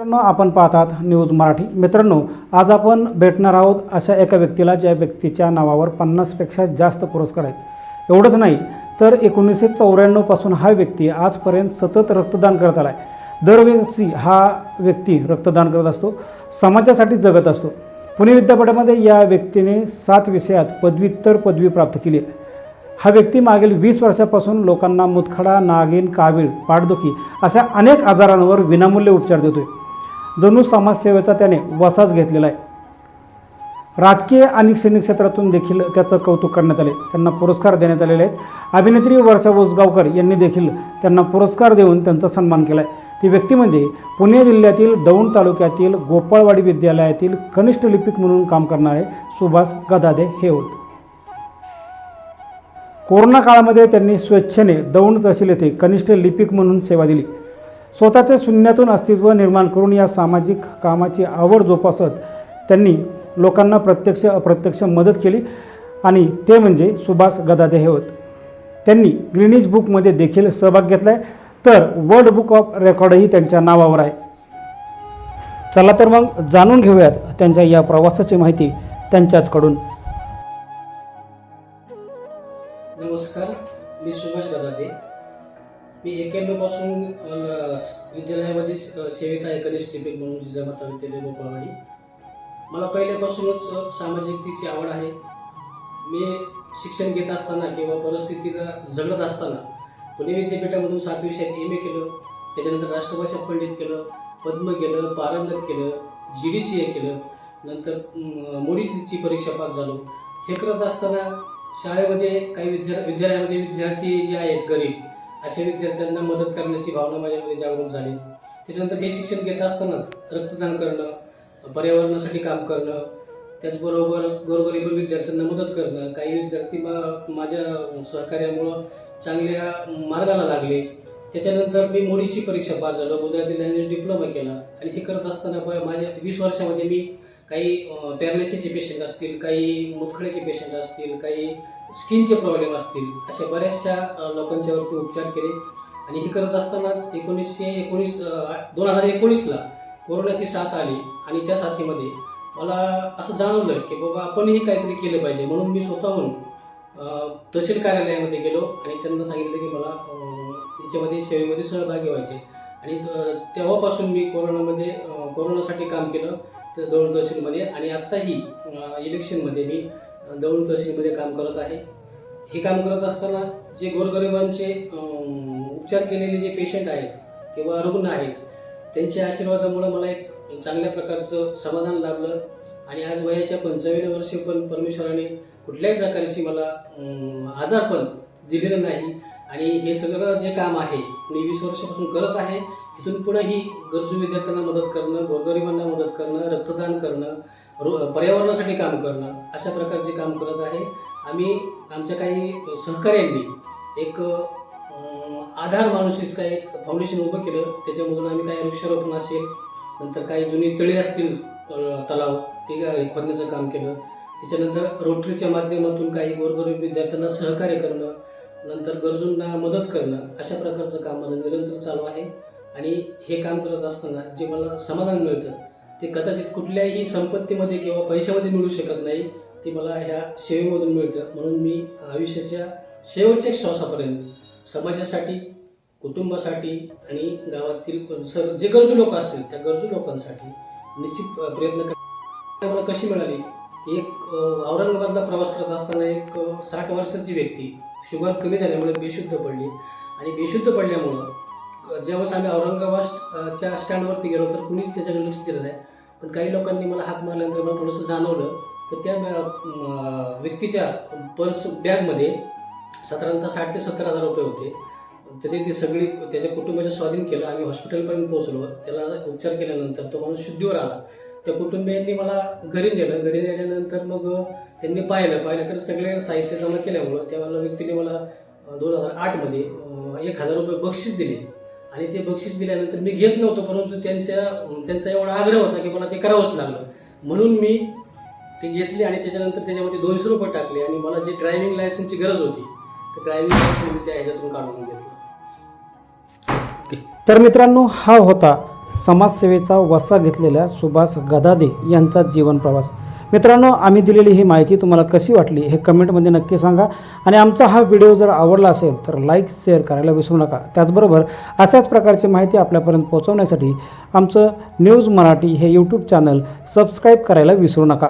मित्रांनो आपण पाहतात न्यूज मराठी. मित्रांनो आज आपण भेटणार आहोत अशा एका व्यक्तीला ज्या व्यक्तीच्या नावावर पन्नासपेक्षा जास्त पुरस्कार आहेत. एवढंच नाही तर एकोणीसशे चौऱ्याण्णवपासून हा व्यक्ती आजपर्यंत सतत रक्तदान करत आला आहे दरवर्षी हा व्यक्ती रक्तदान करत असतो समाजासाठी जगत असतो. पुणे विद्यापीठामध्ये या व्यक्तीने सात विषयात पदव्युत्तर पदवी प्राप्त केली आहे. हा व्यक्ती मागील वीस वर्षापासून लोकांना मुतखडा नागिन कावीळ पाठदुखी अशा अनेक आजारांवर विनामूल्य उपचार देतोय. जणू समाजसेवेचा त्याने वसाच घेतलेला आहे. राजकीय आणि सैनिक क्षेत्रातून देखील त्याचं कौतुक करण्यात आले. त्यांना पुरस्कार देण्यात आलेले आहेत. अभिनेत्री वर्षा वोसगावकर यांनी देखील त्यांना पुरस्कार देऊन त्यांचा सन्मान केला आहे ती व्यक्ती म्हणजे पुणे जिल्ह्यातील दौंड तालुक्यातील गोपाळवाडी विद्यालयातील कनिष्ठ लिपिक म्हणून काम करणारे सुभाष गदादे हे होते. कोरोना काळामध्ये त्यांनी स्वेच्छेने दौंड तहसील येथे कनिष्ठ लिपिक म्हणून सेवा दिली. स्वतःच्या शून्यातून अस्तित्व निर्माण करून या सामाजिक कामाची आवड जोपासत त्यांनी लोकांना प्रत्यक्ष अप्रत्यक्ष मदत केली आणि ते म्हणजे सुभाष गदादे हे होत. त्यांनी ग्रीनिज बुकमध्ये देखील सहभाग घेतला आहे तर वर्ल्ड बुक ऑफ रेकॉर्डही त्यांच्या नावावर आहे. चला तर मग जाणून घेऊयात त्यांच्या या प्रवासाची माहिती त्यांच्याचकडून. मी एक्याण्णवपासून विद्यालयामध्ये स- सेवेत आहे गणेश लिपिक म्हणून जिजामाता विद्यालय गोपाळवाडी मला पहिल्यापासूनच सामाजिकतेची आवड आहे. मी शिक्षण घेत असताना किंवा परिस्थितीला झगडत असताना पुणे विद्यापीठामधून सात विषयात एम ए केलं. त्याच्यानंतर राष्ट्रभाषा पंडित केलं पद्म केलं पारंगत केलं जी डी सी ए केलं. नंतर मोडीची परीक्षा पास झालो. हे करत असताना शाळेमध्ये काही विद्या विद्यालयामध्ये विद्यार्थी जे आहेत गरीब अशा विद्यार्थ्यांना मदत करण्याची भावना माझ्यामध्ये जागरूक झाली. त्याच्यानंतर हे शिक्षण घेत असतानाच रक्तदान करणं पर्यावरणासाठी काम करणं त्याचबरोबर गोरगरीब विद्यार्थ्यांना मदत करणं काही विद्यार्थी मा- माझ्या सहकार्यामुळं चांगल्या मार्गाला लागले. त्याच्यानंतर मी मोडीची परीक्षा पास झालो गुजराती लँग्वेज डिप्लोमा केला आणि हे करत असताना माझ्या वीस वर्षामध्ये मी काही पॅरालिसिसचे पेशंट असतील काही मुतखड्याचे पेशंट असतील काही स्किनचे प्रॉब्लेम असतील अशा बऱ्याचशा लोकांच्यावरती उपचार केले. आणि हे करत असतानाच एकोणीसशे एकोणीस दोन हजार एकोणीसला कोरोनाची साथ आली. आणि त्या साथीमध्ये मला असं जाणवलं की बाबा आपणही काहीतरी केलं पाहिजे. म्हणून मी स्वतःहून तहसील कार्यालयामध्ये गेलो आणि त्यांना सांगितलं की मला याच्यामध्ये सेवेमध्ये सहभागी व्हायचे आणि तेव्हापासून मी कोरोनामध्ये कोरोनासाठी काम केलं. तर दौंड तहसीलमध्ये आणि आत्ताही इलेक्शनमध्ये मी दौंड तहसीलमध्ये काम करत आहे. हे काम करत असताना जे गोरगरिबांचे उपचार केलेले जे पेशंट आहेत किंवा रुग्ण आहेत त्यांच्या आशीर्वादामुळं मला एक चांगल्या प्रकारचं समाधान लाभलं आणि आज वयाच्या पंचावन्न वर्षी पण परमेश्वराने कुठल्याही प्रकारची मला आजारपण दिलेलं नाही. आणि हे सगळं जे काम आहे मी वीस वर्षापासून करत आहे तिथून पुढेही गरजू विद्यार्थ्यांना मदत करणं गोरगरिबांना मदत करणं रक्तदान करणं रो- पर्यावरणासाठी काम करणं अशा प्रकारचे काम करत आहे. आम्ही आमच्या काही सहकार्यांनी एक आधार माणूसच एक फाउंडेशन उभं केलं. त्याच्यामधून आम्ही काही वृक्षारोपण असेल नंतर काही जुनी तळी असतील तलाव ते काय खोदण्याचं काम केलं. त्याच्यानंतर रोटरीच्या माध्यमातून काही गोरगरीब विद्यार्थ्यांना सहकार्य करणं नंतर गरजूंना मदत करणं अशा प्रकारचं काम माझं निरंतर चालू आहे. आणि हे काम करत असताना जे मला समाधान मिळतं ते कदाचित कुठल्याही संपत्तीमध्ये किंवा पैशामध्ये मिळू शकत नाही ते मला ह्या सेवेमधून मिळतं. म्हणून मी आयुष्याच्या शेवटच्या श्वासापर्यंत समाजासाठी कुटुंबासाठी आणि गावातील सर जे गरजू लोक असतील त्या गरजू लोकांसाठी निश्चित प्रयत्न कर मला कशी मिळाली? एक औरंगाबादला प्रवास करत असताना एक साठ वर्षाची व्यक्ती शुगर कमी झाल्यामुळे बेशुद्ध पडली. आणि बेशुद्ध पडल्यामुळं ज्यावेळेस आम्ही औरंगाबाद च्या स्टँडवरती गेलो तर कुणीच त्याच्याकडे लक्ष दिलं नाही. पण काही लोकांनी मला हात मारल्यानंतर मला थोडंसं जाणवलं तर त्या व्यक्तीच्या पर्स बॅगमध्ये साधारणतः साठ ते सत्तर हजार रुपये होते. त्याचे ते सगळी त्याच्या कुटुंबाच्या स्वाधीन केलं. आम्ही हॉस्पिटलपर्यंत पोहोचलो. त्याला उपचार केल्यानंतर तो माणूस शुद्धीवर आला. त्या कुटुंबियांनी मला घरी नेलं. घरी नेल्यानंतर मग त्यांनी पाहिलं. पाहिलं तर सगळे साहित्य जमा केल्यामुळं त्या व्यक्तीने मला दोन हजार आठमध्ये एक हजार रुपये बक्षीस दिले. आणि ते बक्षीस दिल्यानंतर मी घेत नव्हतो परंतु त्यांच्या त्यांचा एवढा आग्रह होता की मला ते करावंच लागलं. म्हणून मी ते घेतले आणि त्याच्यानंतर त्याच्यामध्ये दोनशे रुपये टाकले आणि मला जे ड्रायव्हिंग लायसन्सची गरज होती तर ड्रायव्हिंग लायसन्स मी त्या ह्याच्यातून काढून घेतलं. तर मित्रांनो हा होता समाजसेवेचा वसा घेतलेल्या सुभाष गदादे यांचा जीवन प्रवास. मित्रांनो आम्ही दिलेली ही माहिती तुम्हाला कशी वाटली हे कमेंटमध्ये नक्की सांगा. आणि आमचा हा व्हिडिओ जर आवडला असेल तर लाईक शेअर करायला विसरू नका. त्याचबरोबर अशाच प्रकारची माहिती आपल्यापर्यंत पोहोचवण्यासाठी आमचं न्यूज मराठी हे यूट्यूब चॅनल सबस्क्राईब करायला विसरू नका.